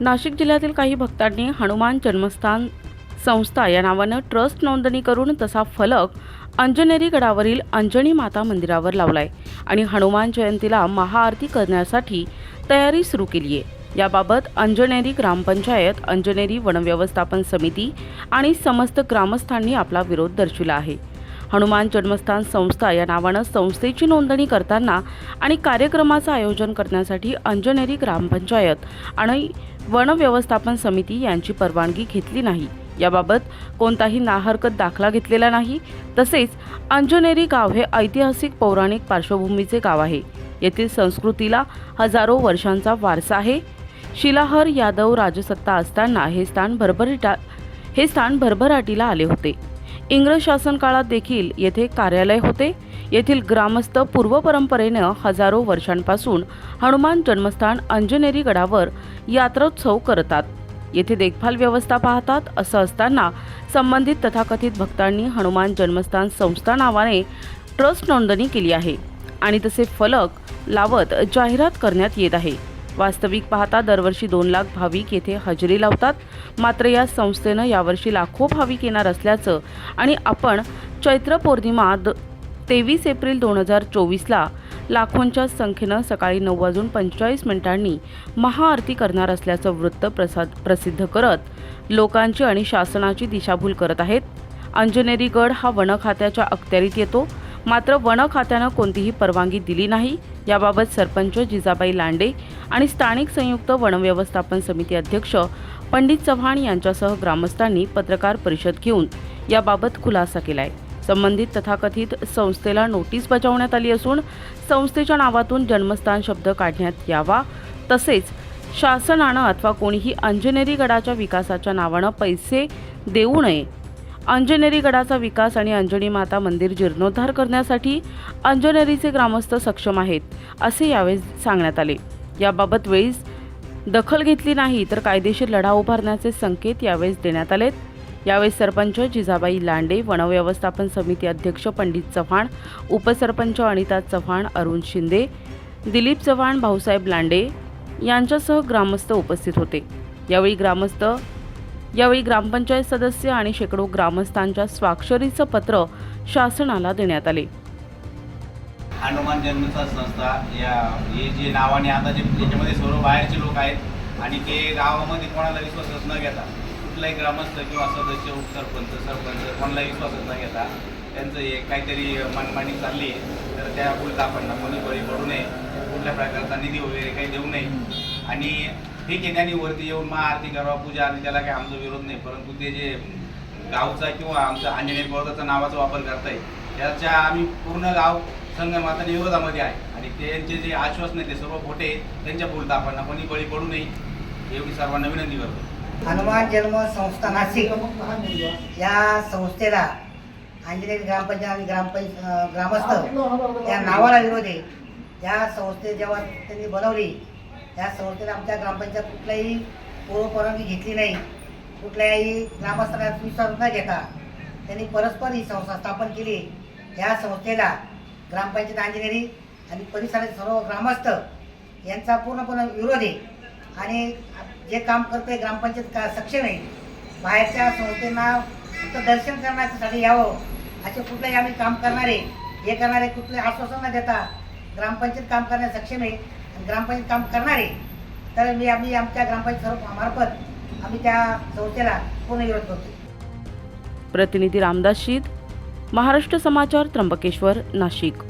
नाशिक जिल्ह्यातील काही भक्तांनी हनुमान जन्मस्थान संस्था या नावानं ट्रस्ट नोंदणी करून तसा फलक अंजनेरी गडावरील अंजनी माता मंदिरावर लावलाय आणि हनुमान जयंतीला महाआरती करण्यासाठी तयारी सुरू केली आहे याबाबत अंजनेरी ग्रामपंचायत अंजनेरी वनव्यवस्थापन समिती आणि समस्त ग्रामस्थांनी आपला विरोध दर्शविला आहे. हनुमान जन्मस्थान संस्था या नावानं संस्थेची नोंदणी करताना आणि कार्यक्रमाचं आयोजन करण्यासाठी अंजनेरी ग्रामपंचायत आणि वनव्यवस्थापन समिती यांची परवानगी घेतली नाही. याबाबत कोणताही नाहरकत दाखला घेतलेला नाही. तसेच अंजनेरी गाव हे ऐतिहासिक पौराणिक पार्श्वभूमीचे गाव आहे. येथील संस्कृतीला हजारो वर्षांचा वारसा आहे. शिलाहर यादव राजसत्ता असताना हे स्थान भरभरीटा हे स्थान भरभराटीला आले होते. इंग्रज शासन काळात देखील येथे कार्यालय होते. येथील ग्रामस्थ पूर्वपरंपरेनं हजारो वर्षांपासून हनुमान जन्मस्थान अंजनेरी गडावर यात्रोत्सव करतात. येथे देखभाल व्यवस्था पाहतात असं असताना संबंधित तथाकथित भक्तांनी हनुमान जन्मस्थान संस्था नावाने ट्रस्ट नोंदणी केली आहे आणि तसे फलक लावत जाहिरात करण्यात येत आहे. वास्तविक पाहता दरवर्षी दोन लाख भाविक येथे हजेरी लावतात. मात्र या संस्थेनं यावर्षी लाखो भाविक येणार असल्याचं आणि आपण चैत्र पौर्णिमा द तेवीस एप्रिल दोन हजार चोवीसला लाखोंच्या संख्येनं सकाळी नऊ वाजून पंचेचाळीस मिनिटांनी महाआरती करणार असल्याचं वृत्त प्रसाद प्रसिद्ध करत लोकांची आणि शासनाची दिशाभूल करत आहेत. अंजनेरी गड हा वन खात्याच्या अखत्यारीत येतो. मात्र वन खात्यानं कोणतीही परवानगी दिली नाही. याबाबत सरपंच जिजाबाई लांडे आणि स्थानिक संयुक्त वनव्यवस्थापन समिती अध्यक्ष पंडित चव्हाण यांच्यासह ग्रामस्थांनी पत्रकार परिषद घेऊन याबाबत खुलासा केलाय. संबंधित तथाकथित संस्थेला नोटीस बजावण्यात आली असून संस्थेच्या नावातून जन्मस्थान शब्द काढण्यात यावा तसेच शासनानं अथवा कोणीही अंजनेरी गडाच्या विकासाच्या नावानं पैसे देऊ नये अंजनेरी गडाचा विकास आणि अंजनी माता मंदिर जीर्णोद्धार करण्यासाठी अंजनेरीचे ग्रामस्थ सक्षम आहेत असे यावेळी सांगण्यात आले. याबाबत वेळीच दखल घेतली नाही तर कायदेशीर लढा उभारण्याचे संकेत यावेळेस देण्यात आलेत. यावेळी सरपंच जिजाबाई लांडे वनव्यवस्थापन समिती अध्यक्ष पंडित चव्हाण उपसरपंच अनिता चव्हाण अरुण शिंदे दिलीप चव्हाण भाऊसाहेब लांडे यांच्यासह ग्रामस्थ उपस्थित होते. यावेळी ग्रामस्थ यावेळी ग्रामपंचायत सदस्य आणि शेकडो ग्रामस्थांच्या स्वाक्षरीचं पत्र शासनाला देण्यात आले. हनुमान जन्मस्थान संस्था या हे जे नावाने आता जे त्याच्यामध्ये सर्व बाहेरचे लोक आहेत आणि ते गावामध्ये कोणाला विश्वासच न घेता कुठलाही ग्रामस्थ किंवा सदस्य उपसरपंच सरपंच कोणाला विश्वासच न घेता त्यांचं हे काहीतरी मनमानी चालली आहे. तर त्या उलट आपण कोणी बळी पडू नये. कुठल्या प्रकारचा निधी वगैरे काही देऊ नये. आणि ठीक आहे त्यांनी वरती येऊन महाआरती करावा पूजा आरती त्याला काही आमचा विरोध नाही. परंतु ते जे गावचा किंवा आमचा अंजनेय पर्वताचा नावाचा वापर करताय त्याच्या आम्ही पूर्ण गाव संगमाता विरोधामध्ये आहे. आणि त्यांचे जे आश्वासन आहे ते सर्व खोटे. त्यांच्या बोलता आपण कोणी बळी पडू नये. एवढी सर्वांना विनंती करतो. हनुमान जन्म संस्था नाशिक. या संस्थेला अंजनेरी ग्रामपंचायत आणि ग्रामपंच ग्रामस्थ या नावाला विरोध आहे. या संस्थे जेव्हा त्यांनी बनवली त्या संस्थेला आमच्या ग्रामपंचायत कुठल्याही पूर्वपरवानगी घेतली नाही. कुठल्याही ग्रामस्थांना विश्वास न घेता त्यांनी परस्पर ही संस्था स्थापन केली. या संस्थेला ग्रामपंचायत अंजनेरी आणि परिसराचे सर्व ग्रामस्थ यांचा पूर्णपणे विरोध आहे. आणि जे काम करते ग्रामपंचायत का सक्षम आहे? बाहेरच्या संस्थेना फक्त दर्शन करण्यासाठी यावं असे कुठलेही आम्ही काम करणारे हे करणारे कुठले आश्वासन न देता ग्रामपंचायत काम करण्यास सक्षम आहे आणि ग्रामपंचायत काम करणारे तर मी आम्ही आमच्या ग्रामपंचायत मार्फत आम्ही त्या संस्थेला पूर्ण विरोध करतो. प्रतिनिधी रामदास शीत महाराष्ट्र समाचार त्र्यंबकेश्वर नाशिक.